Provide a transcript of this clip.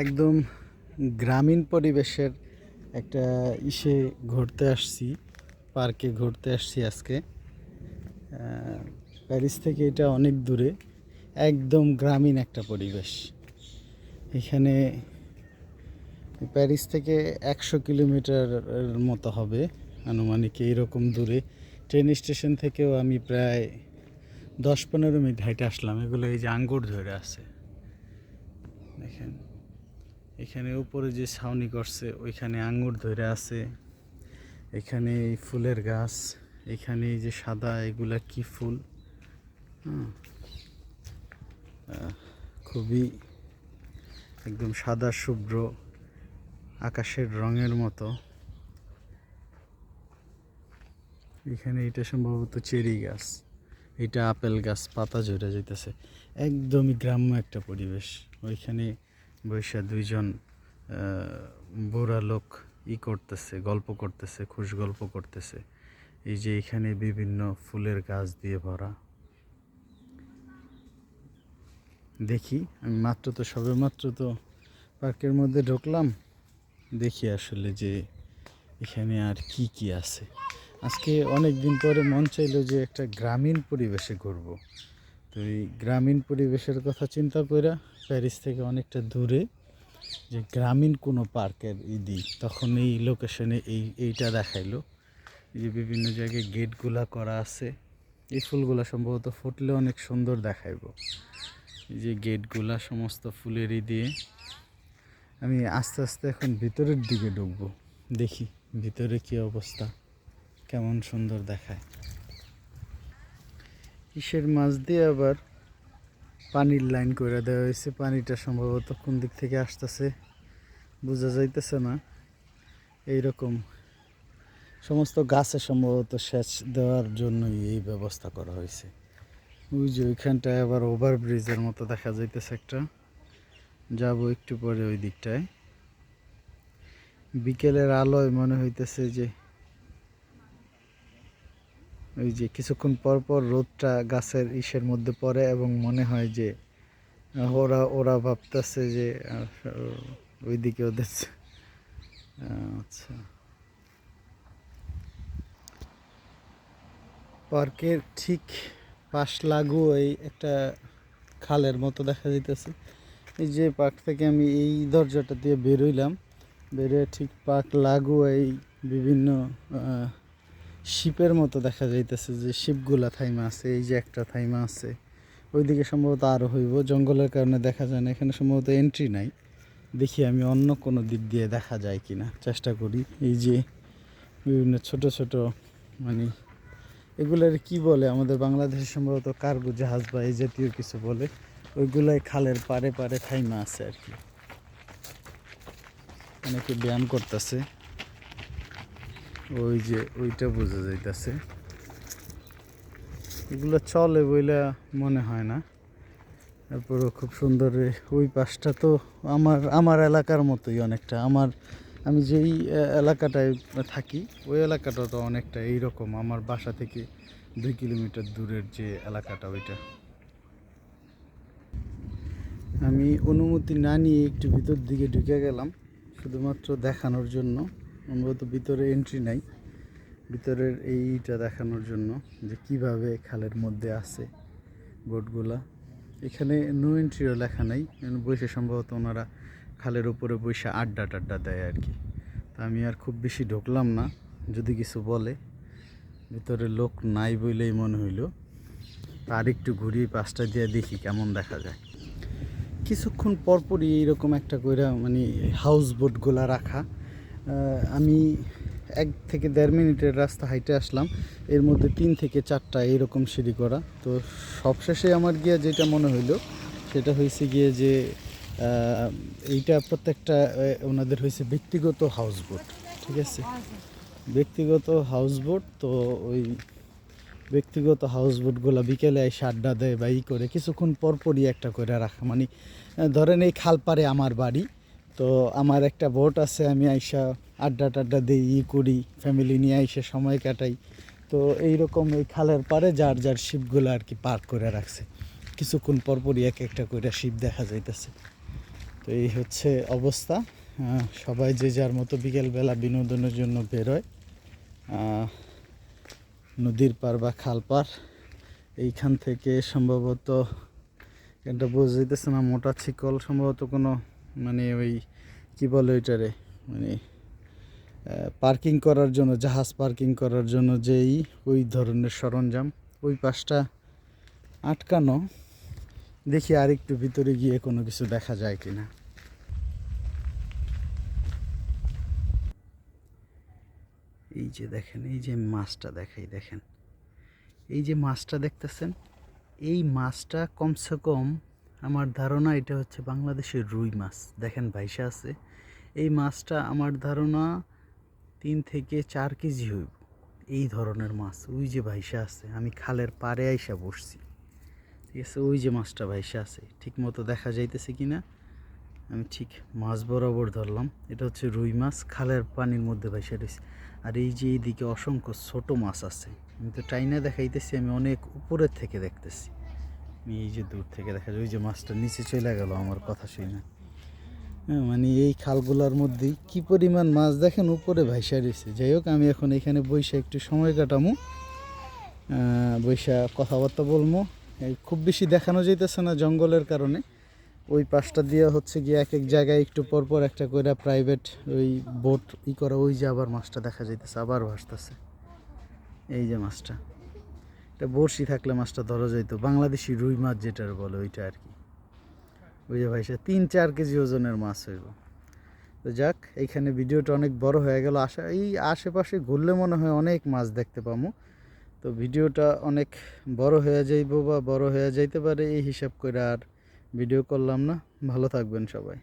একদম গ্রামীণ পরিবেশের একটা ইসে ঘুরতে আসছি, পার্কে ঘুরতে আসছি আজকে। প্যারিস থেকে এটা অনেক দূরে, একদম গ্রামীণ একটা পরিবেশ। এখানে প্যারিস থেকে একশো কিলোমিটারের মতো হবে, আনুমানিক এইরকম দূরে। ট্রেন স্টেশন থেকেও আমি প্রায় দশ পনেরো মিনিট হাইটে আসলাম, এগুলো এই যে আঙ্গুর ধরে আছে। দেখেন। এখানে উপরে যে ছাউনি করছে, ওইখানে আঙ্গুর ধরে আছে। এখানে এই ফুলের গাছ, এখানে এই যে সাদা, এগুলা কি ফুল। খুবই একদম সাদা শুভ্র আকাশের রঙের মতো। এখানে এটা সম্ভবত চেরি গাছ, এটা আপেল গাছ, পাতা ঝরে যাইতেছে। একদমই গ্রাম্য একটা পরিবেশ। ওইখানে বৈশা দুইজন বুড়া লোক ই করতেছে, গল্প করতেছে, খুশ গল্প করতেছে। এই যে এখানে বিভিন্ন ফুলের গাছ দিয়ে ভরা। দেখি, আমি মাত্র তো সবে মাত্র তো পার্কের মধ্যে ঢুকলাম। দেখি আসলে যে এখানে আর কি কি আছে। আজকে অনেক দিন পরে মন চাইলো যে একটা গ্রামীণ পরিবেশে ঘুরব। তো এই গ্রামীণ পরিবেশের কথা চিন্তা কইরা প্যারিস থেকে অনেকটা দূরে যে গ্রামীণ কোনো পার্কের ইদি তখন এই লোকেশনে এই, এইটা দেখাইলো। যে বিভিন্ন জায়গায় গেটগুলা করা আছে, এই ফুলগুলা সম্ভবত ফুটলে অনেক সুন্দর দেখাইবো। এই যে গেটগুলা সমস্ত ফুলেরই দিয়ে। আমি আস্তে আস্তে এখন ভিতরের দিকে ঢুকবো, দেখি ভিতরে কি অবস্থা, কেমন সুন্দর দেখায়। ইসের মাছ দিয়ে আবার পানির লাইন করে দেওয়া হয়েছে? পানিটা সম্ভবত কোন দিক থেকে আসতেছে বোঝা যাইতেছে না। এইরকম সমস্ত গাছে সম্ভবত সেচ দেওয়ার জন্যই এই ব্যবস্থা করা হয়েছে। ওই যে ওইখানটায় আবার ওভার ব্রিজের মতো দেখা যাইতেছে একটা। যাব একটু পরে ওই দিকটায়। বিকেলের আলোয় মনে হইতেছে যে ওই যে কিছুক্ষণ পর পর রোদটা গাছের ইসের মধ্যে পড়ে এবং মনে হয় যে, ওরা ওরা ভাবতেছে যে ওইদিকে ওদের আচ্ছা। পার্কের ঠিক পাশ লাগু এই একটা খালের মতো দেখা যাইতেছে। এই যে পার্ক থেকে আমি এই দরজাটা দিয়ে বেরোইলাম বেরোয় ঠিক পার্ক লাগু এই বিভিন্ন শিপের মতো দেখা যাইতেছে যে শিপগুলা থাইমা আছে, এই যে একটা থাইমা আছে। ওইদিকে সম্ভবত আরও হইব। জঙ্গলের কারণে দেখা যায় না, এখানে সম্ভবত এন্ট্রি নাই। দেখি আমি অন্য কোনো দিক দিয়ে দেখা যায় কি না চেষ্টা করি। এই যে বিভিন্ন ছোট ছোট মানে এগুলার কি বলে, আমাদের বাংলাদেশে সম্ভবত কার্গো জাহাজ বা এই জাতীয় কিছু বলে, ওইগুলাই খালের পারে পারে থাইমা আছে আর কি। অনেকে ব্যায়াম করতেছে। ওই যে ওইটা বোঝা যাইতেছে। এগুলো চলে বইলা মনে হয় না। তারপরে খুব সুন্দর ওই পাশটা তো আমার আমার এলাকার মতোই অনেকটা। আমার, আমি যেই এলাকাটায় থাকি, ওই এলাকাটা তো অনেকটা এইরকম। আমার বাসা থেকে দুই কিলোমিটার দূরের যে এলাকাটা ওইটা। আমি অনুমতি না নিয়ে একটু ভিতর দিকে ঢুকে গেলাম, শুধুমাত্র দেখানোর জন্য। সম্ভবত ভিতরে এন্ট্রি নাই। ভিতরের এইটা দেখানোর জন্য যে কীভাবে খালের মধ্যে আছে বোটগুলা এখানে নো এন্ট্রিও লেখা নাই বসে সম্ভবত ওনারা খালের উপরে বসে আড্ডা টাড্ডা দেয় আর কি। তা আমি আর খুব বেশি ঢুকলাম না, যদি কিছু বলে। ভিতরে লোক নাই বইলেই মনে হইল। তার একটু ঘুরিয়ে পাশটা দিয়ে দেখি কেমন দেখা যায়। কিছুক্ষণ পরপরই এইরকম একটা কইরা মানে হাউস বোটগুলা রাখা। আমি এক থেকে দেড় মিনিটের রাস্তা হাইটে আসলাম। এর মধ্যে তিন থেকে চারটা এরকম সিঁড়ি করা। তো সবশেষে আমার গিয়ে যেটা মনে হইল, সেটা হয়েছে গিয়ে যে এইটা প্রত্যেকটা ওনাদের হয়েছে ব্যক্তিগত হাউস বোট ঠিক আছে? ব্যক্তিগত হাউস বোট তো ওই ব্যক্তিগত হাউস বোটগুলো বিকেলে এসে আড্ডা দেয় বা ই করে। কিছুক্ষণ পরপরই একটা করে রাখা। মানে ধরেন এই খালপাড়ে আমার বাড়ি তো আমার একটা বোট আছে, আমি আইসা আড্ডা টাড্ডা দিই, ই করি ফ্যামিলি নিয়ে আইসা সময় কাটাই। তো এইরকম এই খালের পাড়ে যার যার শিপগুলো আর কি পার্ক করে রাখছে। কিছুক্ষণ পরপরই এক একটা করে শিপ দেখা যাইতেছে। তো এই হচ্ছে অবস্থা। সবাই যে যার মতো বিকেলবেলা বিনোদনের জন্য বেরোয় নদীর পার বা খাল পার এইখান থেকে সম্ভবত, এটা বোঝা যাইতেছে না, মোটা ছিকল, সম্ভবত কোনো মানে ওই কি বলে ওইটারে? মানে পার্কিং করার জন্য, জাহাজ পার্কিং করার জন্য যেই ওই ধরনের সরঞ্জাম, ওই পাশটা আটকানো। দেখি আর একটু ভিতরে গিয়ে কোনো কিছু দেখা যায় কি না এই যে দেখেন, এই যে মাছটা দেখাই, দেখেন। এই যে মাছটা দেখতেছেন, এই মাছটা কমসে কম আমার ধারণা এটা হচ্ছে বাংলাদেশের রুই মাছ। দেখেন ভাইসা আছে। এই মাছটা আমার ধারণা তিন থেকে চার কেজি হইব। এই ধরনের মাছ, ওই যে ভাইসা আছে, আমি খালের পাড়ে আইসা বসছি। ঠিক আছে, ওই যে মাছটা ভাইসা আছে। ঠিক মতো দেখা যাইতেছে কি না আমি ঠিক মাছ বরাবর ধরলাম। এটা হচ্ছে রুই মাছ, খালের পানির মধ্যে ভাইসা রয়েছে। আর এই যে এইদিকে অসংখ্য ছোট মাছ আছে। আমি তো টাইনা দেখাইতেছি, আমি অনেক উপরের থেকে দেখতেছি। এই যে দূর থেকে দেখা যায়, ওই যে মাছটা নিচে চলে গেল, আমার কথা শুনে। হ্যাঁ মানে এই খালগুলোর মধ্যেই কি পরিমাণ মাছ দেখেন, উপরে ভাইসা রয়েছে। যাই হোক, আমি এখন এখানে বৈশা একটু সময় কাটামো। বৈশা কথাবার্তা বলব খুব বেশি দেখানো যাইতেছে না জঙ্গলের কারণে। ওই পাশটা দিয়ে হচ্ছে গিয়ে এক এক জায়গায় একটু পর পর একটা কইরা প্রাইভেট ওই বোট ই করা, ওই যে আবার মাছটা দেখা যাইতেছে, আবার ভাসতেছে। এই যে মাছটা। এটা বড়শি থাকলে মাছটা ধরা যাইতো বাংলাদেশি রুই মাছ যেটার বলে, ওইটা আর কি। যে ভাই, সে তিন চার কেজি ওজনের মাছ হইব। তো যাক, এইখানে ভিডিওটা অনেক বড় হয়ে গেল। আশা, এই আশেপাশে ঘুরলে মনে হয় অনেক মাছ দেখতে পাবো তো ভিডিওটা অনেক বড় হয়ে যাইব বা বড় হয়ে যাইতে পারে, এই হিসাব করে আর ভিডিও করলাম না। ভালো থাকবেন সবাই।